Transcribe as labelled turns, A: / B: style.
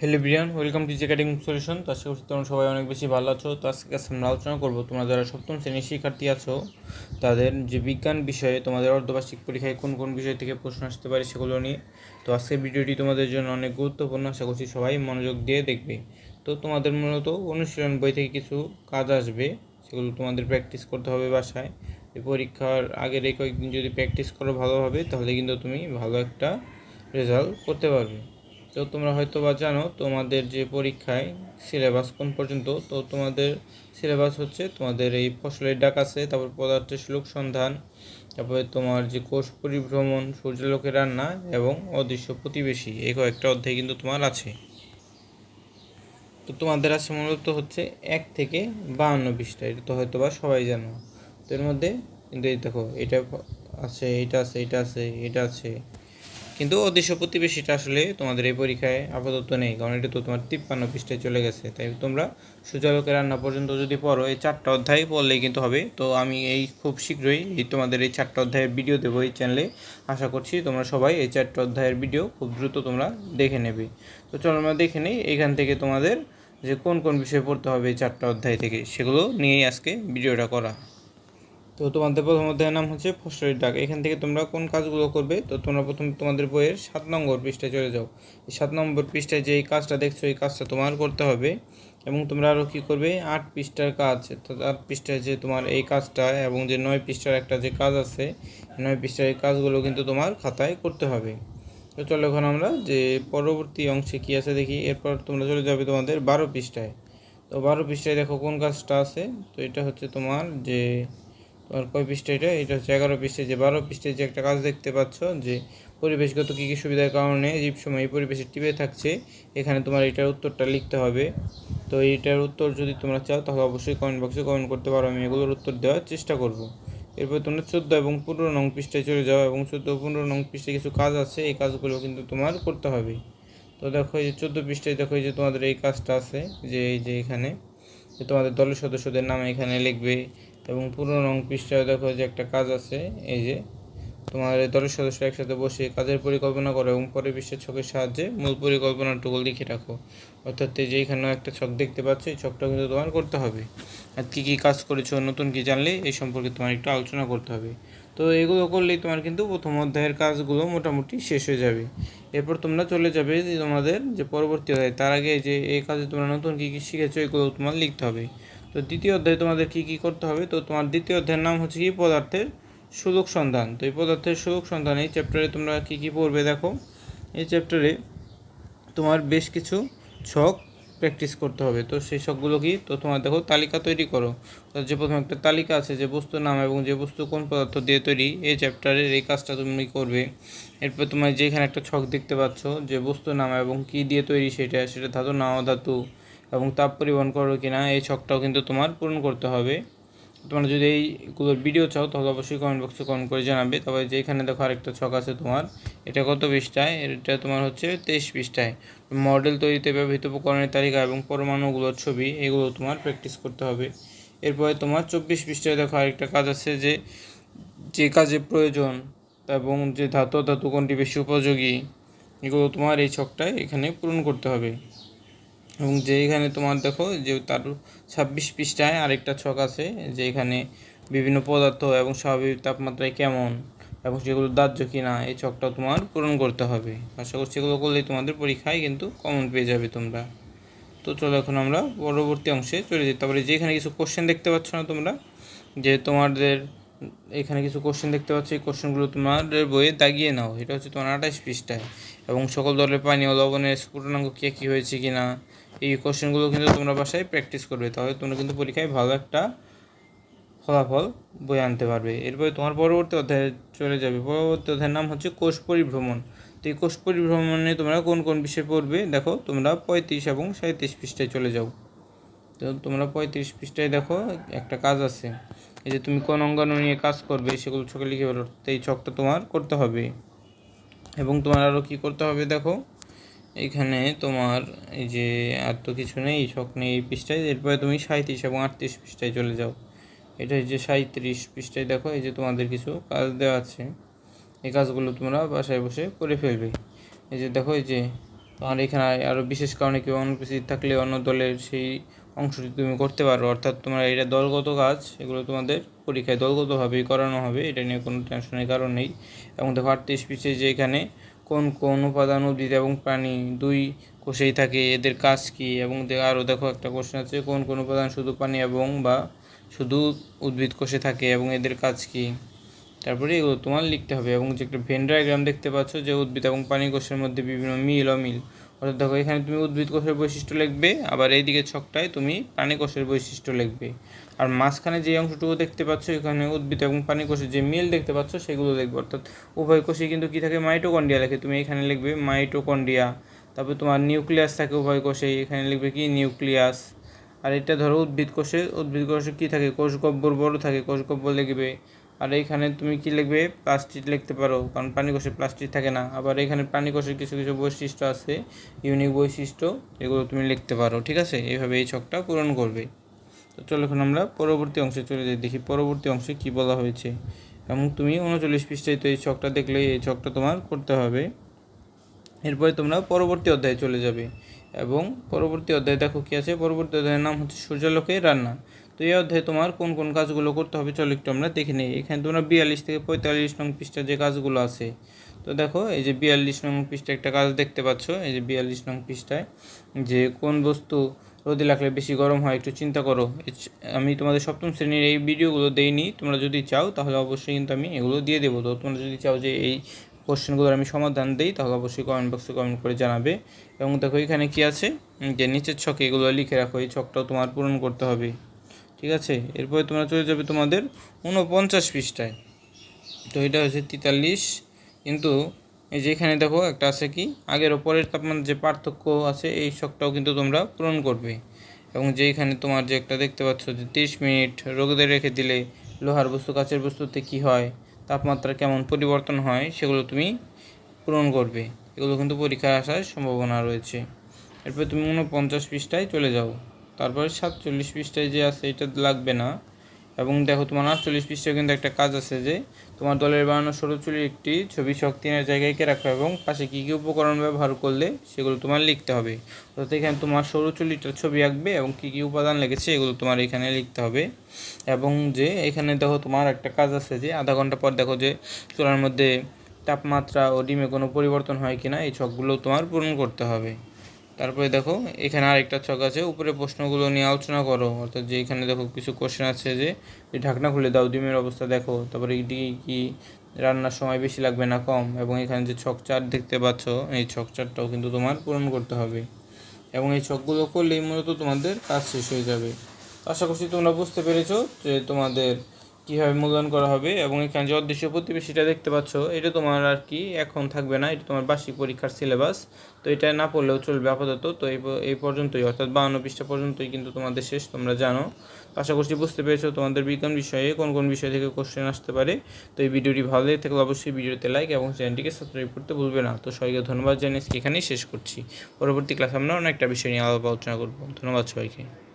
A: Hello Brian welcome to academic solution তো আশা করছি তোমরা সবাই অনেক বেশি ভালো আছো। তো আজকে আমরা আলোচনা করব, তোমরা যারা সপ্তম শ্রেণির শিক্ষার্থী আছো, তাদের যে বিজ্ঞান বিষয়ে, তোমাদের অর্ধবার্ষিক পরীক্ষায় কোন কোন বিষয় থেকে প্রশ্ন আসতে পারে সেগুলো নিয়ে। তো আজকের ভিডিওটি তোমাদের জন্য অনেক গুরুত্বপূর্ণ, আশা করছি সবাই মনোযোগ দিয়ে দেখবে। তো তোমাদের মূলত অনুশীলন বই থেকে কিছু কাজ আসবে, সেগুলো তোমাদের প্র্যাকটিস করতে হবে বাসায়। পরীক্ষার আগের এই কয়েকদিন যদি প্র্যাকটিস করো ভালোভাবে, তাহলে কিন্তু তুমি ভালো একটা রেজাল্ট করতে পারবে। তো তোমরা হয়তো বা জানো, তোমাদের যে পরীক্ষায় সিলেবাস কোন পর্যন্ত, তো তোমাদের সিলেবাস হচ্ছে তোমাদের এই ফসলের ডাক আছে, তারপর পদার্থের শ্লোক সন্ধান, তারপরে তোমার যে কোষ পরিভ্রমণ, সূর্যালোকের রান্না এবং অদৃশ্য প্রতিবেশী, এই কয়েকটা অধ্যায় কিন্তু তোমার আছে। তো তোমাদের আছে মূলত হচ্ছে এক থেকে বাহান্ন পৃষ্ঠা, এটা তো হয়তো বা সবাই জানো। তো এর মধ্যে কিন্তু এই দেখো, এটা আছে এটা আছে এটা আছে এটা আছে কিন্তু অদৃশ্য প্রতিবেশীটা আসলে তোমাদের এই পরীক্ষায় আপাতত নেই, কারণ এটা তো তোমার তিপ্পান্ন পৃষ্ঠায় চলে গেছে। তাই তোমরা সূর্যালোকের রান্না পর্যন্ত যদি পড়ো, এই চারটা অধ্যায় পড়লেই কিন্তু হবে। তো আমি এই খুব শীঘ্রই এই তোমাদের এই চারটা অধ্যায়ের ভিডিও দেবো এই চ্যানেলে আশা করছি তোমরা সবাই এই চারটা অধ্যায়ের ভিডিও খুব দ্রুত তোমরা দেখে নেবে। তো চলো আমরা দেখে নিই, এখান থেকে তোমাদের যে কোন কোন বিষয় পড়তে হবে এই চারটা অধ্যায় থেকে, সেগুলো নিয়েই আজকে ভিডিওটা করা। তো তোমাদের প্রথম অধ্যায়ের নাম হচ্ছে ফসলের ডাক। এখান থেকে তোমরা কোন কাজগুলো করবে? তো তোমরা প্রথম তোমাদের বইয়ের সাত নম্বর পৃষ্ঠায় চলে যাও। এই সাত নম্বর পৃষ্ঠায় যে কাজটা দেখছ, এই কাজটা তোমার করতে হবে এবং তোমরা আরও কী করবে? আট পৃষ্ঠার কাজ। তো আট পৃষ্ঠায় যে তোমার এই কাজটা এবং যে নয় পৃষ্ঠার একটা যে কাজ আছে, নয় পৃষ্ঠার এই কাজগুলো কিন্তু তোমার খাতায় করতে হবে। তো চলো এখন আমরা যে পরবর্তী অংশে কী আছে দেখি। এরপর তোমরা চলে যাবে তোমাদের বারো পৃষ্ঠায়। তো বারো পৃষ্ঠায় দেখো কোন কাজটা আছে? তো এটা হচ্ছে তোমার যে কয় পৃষ্ঠা এটা? এটা হচ্ছে এগারো পৃষ্ঠায় যে বারো পৃষ্ঠায় যে একটা কাজ দেখতে পাচ্ছ, যে পরিবেশগত কী কী সুবিধার কারণে জীব সময় এই পরিবেশে টিপে থাকছে, এখানে তোমার এটার উত্তরটা লিখতে হবে। তো এইটার উত্তর যদি তোমরা চাও, তাহলে অবশ্যই কমেন্ট বক্সে কমেন্ট করতে পারো। আমি এগুলোর উত্তর দেওয়ার চেষ্টা করব। এরপর তোমরা চোদ্দ এবং পনেরো নং পৃষ্ঠায় চলে যাও এবং চোদ্দ পনেরো নং পৃষ্ঠায় কিছু কাজ আছে, এই কাজগুলো কিন্তু তোমার করতে হবে। তো দেখো এই যে চোদ্দ পৃষ্ঠায় দেখো এই যে তোমাদের এই কাজটা আছে, যে এই যে এখানে তোমাদের দলের সদস্যদের নাম এখানে লিখবে। এবং পুরো নং পৃষ্ঠায় দেখো যে একটা কাজ আছে, এই যে তোমার দলের সদস্য একসাথে বসে কাজের পরিকল্পনা করো এবং পরে বিশ্বের ছকের সাহায্যে মূল পরিকল্পনাটুকু লিখে রাখো। অর্থাৎ এই যে এখানে একটা ছক দেখতে পাচ্ছ, এই ছকটা কিন্তু তোমার করতে হবে। আর কী কী কাজ করেছ, নতুন কী জানলে, এই সম্পর্কে তোমার একটু আলোচনা করতে হবে। তো এগুলো করলেই তোমার কিন্তু প্রথম অধ্যায়ের কাজগুলো মোটামুটি শেষ হয়ে যাবে। এরপর তোমরা চলে যাবে তোমাদের যে পরবর্তী অধ্যায়, তার আগে যে এই কাজে তোমরা নতুন কী কী শিখেছো, এগুলো তোমার লিখতে হবে। তো দ্বিতীয় অধ্যায়ে তোমাদের কী কী করতে হবে? তো তোমার দ্বিতীয় অধ্যায়ের নাম হচ্ছে কি পদার্থের সুযোগ সন্ধান। তো এই পদার্থের সুযোগ সন্ধান, এই চ্যাপ্টারে তোমরা কী কী পড়বে দেখো? এই চ্যাপ্টারে তোমার বেশ কিছু ছক প্র্যাকটিস করতে হবে। তো সেই ছকগুলো কি? তো তোমার দেখো, তালিকা তৈরি করো। তো যে প্রথমে একটা তালিকা আছে, যে বস্তুর নাম এবং যে বস্তু কোন পদার্থ দিয়ে তৈরি, এই চ্যাপ্টারের এই কাজটা তুমি করবে। এরপর তোমার যেখানে একটা ছক দেখতে পাচ্ছ, যে বস্তুর নাম এবং কী দিয়ে তৈরি সেটা সেটা ধাতু না অধাতু এবং তাপ পরিবহন করো কি না এই ছকটাও কিন্তু তোমার পূরণ করতে হবে। তোমরা যদি এইগুলোর ভিডিও চাও, তাহলে অবশ্যই কমেন্ট বক্সে কমেন্ট করে জানাবে। তবে যেখানে দেখো আরেকটা ছক আছে তোমার, এটা কত পৃষ্ঠায়? এটা তোমার হচ্ছে তেইশ পৃষ্ঠায়। মডেল তৈরিতে ব্যবহৃত উপকরণের তালিকা এবং পরমাণুগুলোর ছবি, এগুলো তোমার প্র্যাকটিস করতে হবে। এরপরে তোমার চব্বিশ পৃষ্ঠায় দেখো আরেকটা কাজ আছে যে যে কাজে প্রয়োজন এবং যে ধাতু ধাতু কোনটি বেশি উপযোগী, এগুলো তোমার এই ছকটায় এখানে পূরণ করতে হবে। এবং যেইখানে তোমার দেখো যে তার ছাব্বিশ পৃষ্ঠায় আরেকটা ছক আছে যে এখানে বিভিন্ন পদার্থ এবং স্বাভাবিক তাপমাত্রায় কেমন এবং সেগুলো দাহ্য কি না এই ছকটাও তোমার পূরণ করতে হবে। আশা করছি এগুলো করলেই তোমাদের পরীক্ষায় কিন্তু কমন পেয়ে যাবে তোমরা। তো চলো এখন আমরা পরবর্তী অংশে চলে যাই। তারপরে যে এখানে কিছু কোশ্চেন দেখতে পাচ্ছ না তোমরা, যে তোমাদের এখানে কিছু কোশ্চেন দেখতে পাচ্ছ, এই কোশ্চেনগুলো তোমাদের বইয়ে দাগিয়ে নাও। এটা হচ্ছে তোমার আঠাশ পৃষ্ঠায়। এবং সকল দলের পানি ও লবণের স্ফুটনাঙ্ক কে, কী হয়েছে কি না এই কোশ্চেনগুলো কিন্তু তোমরা বাসায় প্র্যাকটিস করবে, তাহলে তোমরা কিন্তু পরীক্ষায় ভালো একটা ফলাফল বই আনতে পারবে। এরপরে তোমার পরবর্তী অধ্যায়ে চলে যাবে। পরবর্তী অধ্যায়ের নাম হচ্ছে কোষ পরিভ্রমণ। তো এই কোষ পরিভ্রমণে তোমরা কোন কোন বিষয় পড়বে? দেখো, তোমরা পঁয়ত্রিশ এবং সাঁত্রিশ পৃষ্ঠায় চলে যাও। তো তোমরা পঁয়ত্রিশ পৃষ্ঠায় দেখো, একটা কাজ আছে। এই যে তুমি কোন অঙ্গাণু নিয়ে কাজ করবে, সেগুলো ছকে লিখে বলো তো এই ছকটা তোমার করতে হবে। এবং তোমার আরও কী করতে হবে দেখো? এখানে তোমার এই যে আর তো কিছু নেই শখ নেই এই পৃষ্ঠায়। এরপরে তুমি সাঁত্রিশ এবং আটত্রিশ পৃষ্ঠায় চলে যাও। এটা যে সাঁত্রিশ পৃষ্ঠায় দেখো, এই যে তোমাদের কিছু কাজ দেওয়া আছে। এই কাজগুলো তোমরা বাসায় বসে করে ফেলবে। এই যে দেখো, এই যে আর এখানে আরও বিশেষ কারণে কেউ অনুপস্থিত থাকলে অন্য দলের সেই অংশটি তুমি করতে পারো অর্থাৎ তোমার এটা দলগত কাজ, এগুলো তোমাদের পরীক্ষায় দলগতভাবেই করানো হবে। এটা নিয়ে কোনো টেনশনের কারণ নেই। এবং দেখো, আটত্রিশ পিসে যে এখানে কোন কোন উপাদান উদ্ভিদ এবং প্রাণী দুই কোষেই থাকে? এদের কাজ কি? এবং আরও দেখো একটা কোশ্চেন আছে, কোন কোন উপাদান শুধু পানি এবং বা শুধু উদ্ভিদ কোষে থাকে এবং এদের কাজ কি? তারপরে এগুলো তোমার লিখতে হবে এবং যে একটা ভেন ডায়াগ্রাম দেখতে পাচ্ছ যে উদ্ভিদ এবং পানি কোষের মধ্যে বিভিন্ন মিল অমিল অর্থাৎ দেখো, এখানে তুমি উদ্ভিদ কোষের বৈশিষ্ট্য লিখবে, আবার এইদিকে ছকটায় তুমি প্রাণী কোষের বৈশিষ্ট্য লিখবে। আর মাঝখানে যে অংশটুকু দেখতে পাচ্ছ, এখানে উদ্ভিদ এবং পানি কোষের যে মিল দেখতে পাচ্ছ, সেগুলো দেখবে। অর্থাৎ উভয় কোষে কিন্তু কী থাকে? মাইটোকন্ডিয়া লেখে। তুমি এখানে লিখবে মাইটোকন্ডিয়া তারপর তোমার নিউক্লিয়াস থাকে উভয় কোষে এখানে লিখবে কি? নিউক্লিয়াস। আর এটা ধরো উদ্ভিদ কোষে উদ্ভিদ কোষে কী থাকে? কোষ গব্বর বড় থাকে। কোষ গব্বর লিখবে আর এইখানে তুমি কি লিখবে? প্লাস্টিক লিখতে পারো, কারণ প্রাণী কোষে প্লাস্টিক থাকে না। আবার এখানে প্রাণী কোষের কিছু কিছু বৈশিষ্ট্য আছে, ইউনিক বৈশিষ্ট্য, এগুলো তুমি লিখতে পারো, ঠিক আছে? এইভাবে এই ছকটা পূরণ করবে। তো চলো এখন আমরা পরবর্তী অংশে চলে যাই, দেখি পরবর্তী অংশে কি বলা হয়েছে। এবং তুমি উনচল্লিশ পৃষ্ঠায় তো এই ছকটা দেখলে এই ছকটা তোমার করতে হবে। এরপরে তোমরা পরবর্তী অধ্যায়ে চলে যাবে। এবং পরবর্তী অধ্যায়ে দেখো কি আছে? পরবর্তী অধ্যায়ের নাম হচ্ছে সূর্যালোকে রান্না। তো এই অধ্যায়ে তোমার কোন কোন কাজগুলো করতে হবে চলো একটু আমরা দেখে নিই। এখানে তোমরা বিয়াল্লিশ থেকে পঁয়তাল্লিশ নং পৃষ্ঠা যে কাজগুলো আছে, তো দেখো এই যে বিয়াল্লিশ নং পৃষ্ঠায় একটা কাজ দেখতে পাচ্ছ, এই যে বিয়াল্লিশ নং পৃষ্ঠায় যে কোন বস্তু রোদে লাগলে বেশি গরম হয় একটু চিন্তা করো। আমি তোমাদের সপ্তম শ্রেণির এই ভিডিওগুলো দেইনি, তোমরা যদি চাও তাহলে অবশ্যই কিন্তু আমি এগুলো দিয়ে দেবো। তো তোমরা যদি চাও যে এই কোশ্চেনগুলোর আমি সমাধান দিই তাহলে অবশ্যই কমেন্ট বক্সে কমেন্ট করে জানাবে। এবং দেখো এখানে কি আছে? যে নিচের ছকে এগুলো লিখে রাখো, এই ছকটাও তোমার পূরণ করতে হবে। ঠিক আছে? এরপরে তোমরা চলে যাবে তোমাদের উনপঞ্চাশ পৃষ্ঠায়। তো এটা হচ্ছে তেতাল্লিশ। কিন্তু এই যে এখানে দেখো, একটা আছে কি? আগের ওপরের তাপমাত্রার যে পার্থক্য আছে, এই শখটাও কিন্তু তোমরা পূরণ করবে। এবং যে এখানে তোমার যে একটা দেখতে পাচ্ছ যে তিরিশ মিনিট রোদে রেখে দিলে লোহার বস্তু, কাচের বস্তুতে কি হয়, তাপমাত্রা কেমন পরিবর্তন হয়, সেগুলো তুমি পূরণ করবে। এগুলো কিন্তু পরীক্ষায় আসার সম্ভাবনা রয়েছে। এরপর তুমি উনপঞ্চাশ পৃষ্ঠায় চলে যাও। তারপরে সাতচল্লিশ পৃষ্ঠায় যে আছে, এটা লাগবে না। এবং দেখো, তোমার আটচল্লিশ পৃষ্ঠায় কিন্তু একটা কাজ আছে যে, তোমার দলের বানানো সরু চুলির একটি ছবি শখ তিনের জায়গায় কে রাখো এবং পাশে কী কী উপকরণ ব্যবহার করলে সেগুলো তোমার লিখতে হবে। অর্থাৎ এখানে তোমার সরু চুলিটার ছবি আঁকবে এবং কী কী উপাদান লেগেছে এগুলো তোমার এখানে লিখতে হবে। এবং যে, এখানে দেখো, তোমার একটা কাজ আছে যে, আধা ঘণ্টা পর দেখো যে, চুলার মধ্যে তাপমাত্রা ও ডিমে কোনো পরিবর্তন হয় কিনা, এই ছকগুলো তোমার পূরণ করতে হবে। তারপরে দেখো, এখানে আরেকটা ছক আছে উপরে প্রশ্নগুলো নিয়ে আলোচনা করো। অর্থাৎ যে এখানে দেখো কিছু কোশ্চেন আছে যে ঢাকনা খুলে দাও, ডিমের অবস্থা দেখো। তারপরে এটি কি, রান্নার সময় বেশি লাগবে না কম? এবং এখানে যে ছক চার দেখতে পাচ্ছ, এই ছক চারটাও কিন্তু তোমার পূরণ করতে হবে। এবং এই ছকগুলো করলেই মূলত তোমাদের কাজ শেষ হয়ে যাবে। আশা করছি তোমরা বুঝতে পেরেছ যে তোমাদের কীভাবে মূল্যায়ন করা হবে এবং এখানে যে অদৃশ্য প্রতিবেশীটা দেখতে পাচ্ছ, এটা তোমার আর কি এখন থাকবে না, এটা তোমার বার্ষিক পরীক্ষার সিলেবাস তো এটা না পড়লেও চলবে আপাতত, তো এই পর্যন্তই, অর্থাৎ বাউন্ন পৃষ্ঠা পর্যন্তই কিন্তু তোমাদের শেষ, তোমরা জানো। আশা করছি বুঝতে পেরেছ তোমাদের বিজ্ঞান বিষয়ে কোন কোন বিষয় থেকে কোশ্চেন আসতে পারে, তো এই ভিডিওটি ভালো লেগে থাকলে অবশ্যই ভিডিওতে লাইক এবং চ্যানেলটিকে সাবস্ক্রাইব করতে ভুলবে না। তো সবাইকে ধন্যবাদ জানিয়ে এখানেই শেষ করছি। পরবর্তী ক্লাস আমরা অনেকটা বিষয় নিয়ে আলাপ আলোচনা করব। ধন্যবাদ সবাইকে।